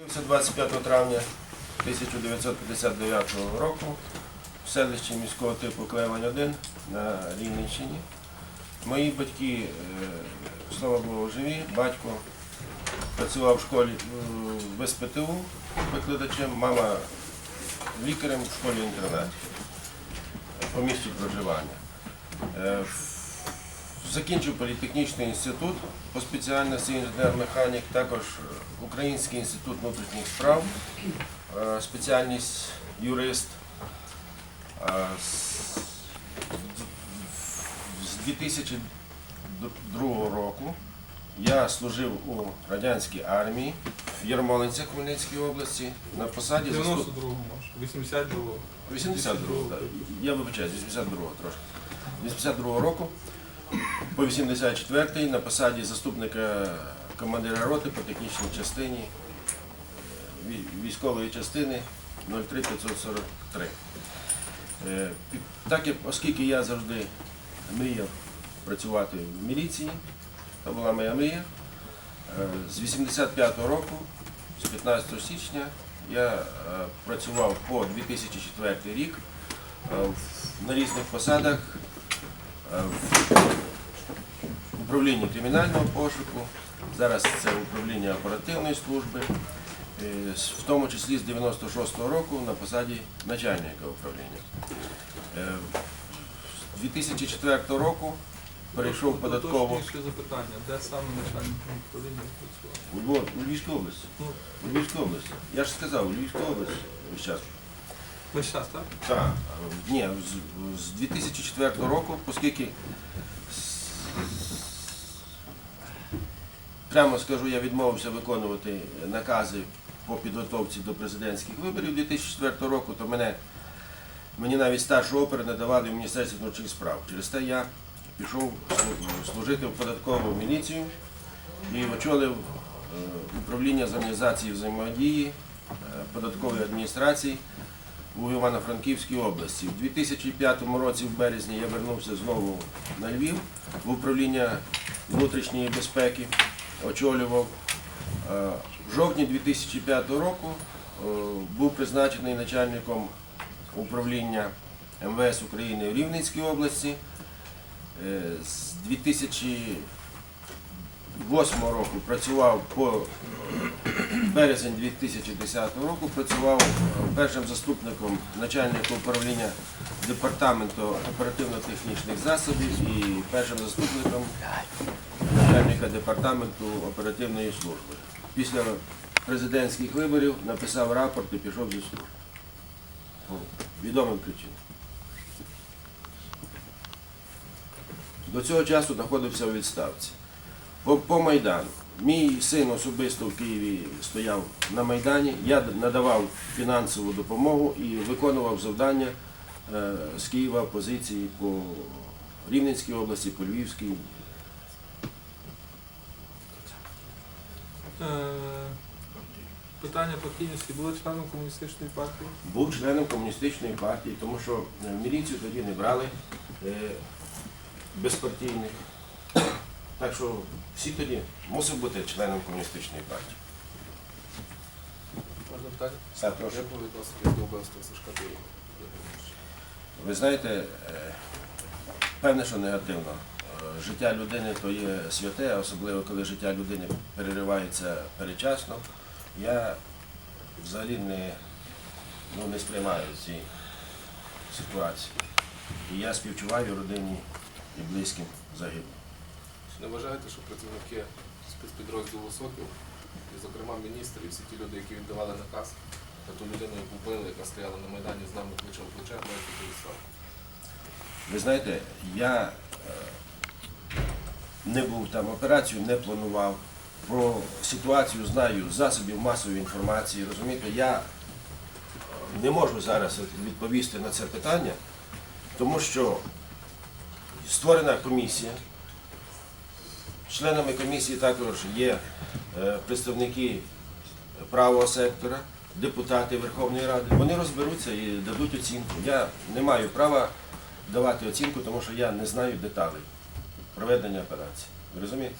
Народився 25 травня 1959 року в селищі міського типу Клевань 1 на Рівненщині. Мої батьки, е, слава Богу, живі. Батько працював в школі е, в СПТУ викладачем, мама лікарем в школі-інтернаті по місцю проживання. Закінчив політехнічний інститут по спеціальності інженер-механік, також е, Український інститут внутрішніх справ, е, спеціальність юрист. Е, з- З 2002 року я служив у радянській армії в Ярмолинцях Хмельницької області на посаді 92-го 82-го. 82 так. Я вибачаюсь, 82-го трошки. 82-го року по 84-й на посаді заступника командира роти по технічній частині військової частини 03543. Е, Так як, оскільки я завжди мріяв працювати в міліції, це була моя мрія. Е, З 85-го року, з 15 січня, я е, працював по 2004 рік на різних посадах управлінні кримінального пошуку. Зараз це управління оперативної служби, е, в тому числі з 96-го року на посаді начальника управління. Е, З 2004 року перейшов в податкову запитання, де саме начальником управління працював? у Львівській області. Ну, У Львівській області. Я ж сказав, у Львівській області весь час. весь час, так? Так, ні, з, з 2004 року, оскільки прямо скажу, я відмовився виконувати накази по підготовці до президентських виборів 2004 року, то мене мені навіть старшого опер не давали в Міністерстві внутрішніх справ. Через те я пішов служити в податкову міліцію і очолив е, управління з організації взаємодії е, податкової адміністрації у Івано-Франківській області. У 2005 році, в березні, я вернувся знову на Львів в управління внутрішньої безпеки, очолював. Е, В жовтні 2005 року е, був призначений начальником управління МВС України в Рівненській області. Е, З 2008 року працював по березень 2010 року працював першим заступником начальника управління департаменту оперативно-технічних засобів і першим заступником начальника департаменту оперативної служби. Після президентських виборів написав рапорт і пішов зі служби. Відомим причинам. До цього часу знаходився у відставці. По, по Майдану. Мій син особисто в Києві стояв на Майдані. Я надавав фінансову допомогу і виконував завдання е, з Києва позиції по Рівненській області, по Львівській. Е, Питання партійності були членом комуністичної партії? Був членом комуністичної партії, тому що е, міліцію тоді не брали безпартійних. Так що всі тоді мусив бути членом комуністичної партії. Можна питання? Так, прошу. Як ви відноситесь до вбивства Сашка Білого? Ви знаєте, е, певне, що негативно. Е, Життя людини то є святе, особливо коли життя людини переривається перечасно. Я взагалі не, ну, не сприймаю ці ситуації. І я співчуваю родині і близьким загиблим. Не вважаєте, що працівники спецпідрозділу Сокіл, і, зокрема міністр, і всі ті люди, які віддавали наказ, та ту людину, яку вбили, яка стояла на Майдані з нами плече в плече, мають бути відставку? Ви знаєте, я е, не був там операцію, не планував. Про ситуацію знаю засобів масової інформації. Розумієте, я е, не можу зараз відповісти на це питання, тому що створена комісія. Членами комісії також є е, представники правого сектора, депутати Верховної Ради. Вони розберуться і дадуть оцінку. Я не маю права давати оцінку, тому що я не знаю деталей проведення операції. Ви розумієте?